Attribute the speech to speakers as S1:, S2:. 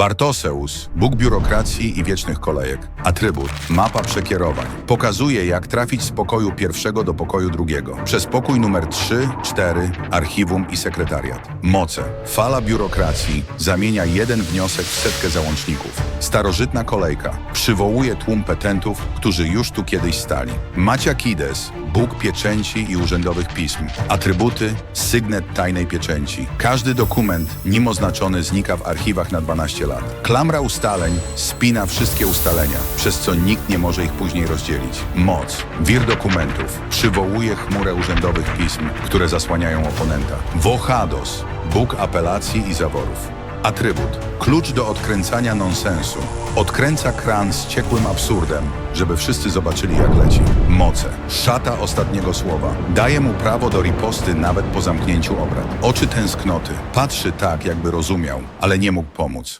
S1: Bartoseus, Bóg biurokracji i wiecznych kolejek. Atrybut, mapa przekierowań. Pokazuje, jak trafić z pokoju pierwszego do pokoju drugiego. Przez pokój numer 3, 4, archiwum i sekretariat. Moce. Fala biurokracji zamienia jeden wniosek w setkę załączników. Starożytna kolejka. Przywołuje tłum petentów, którzy już tu kiedyś stali. Macia Kides, Bóg pieczęci i urzędowych pism. Atrybuty, sygnet tajnej pieczęci. Każdy dokument, nim oznaczony, znika w archiwach na 12 lat. Klamra ustaleń spina wszystkie ustalenia, przez co nikt nie może ich później rozdzielić. Moc. Wir dokumentów. Przywołuje chmurę urzędowych pism, które zasłaniają oponenta. Wochados. Bóg apelacji i zaworów. Atrybut. Klucz do odkręcania nonsensu. Odkręca kran z ciekłym absurdem, żeby wszyscy zobaczyli jak leci. Moce. Szata ostatniego słowa. Daje mu prawo do riposty nawet po zamknięciu obrad. Oczy tęsknoty. Patrzy tak, jakby rozumiał, ale nie mógł pomóc.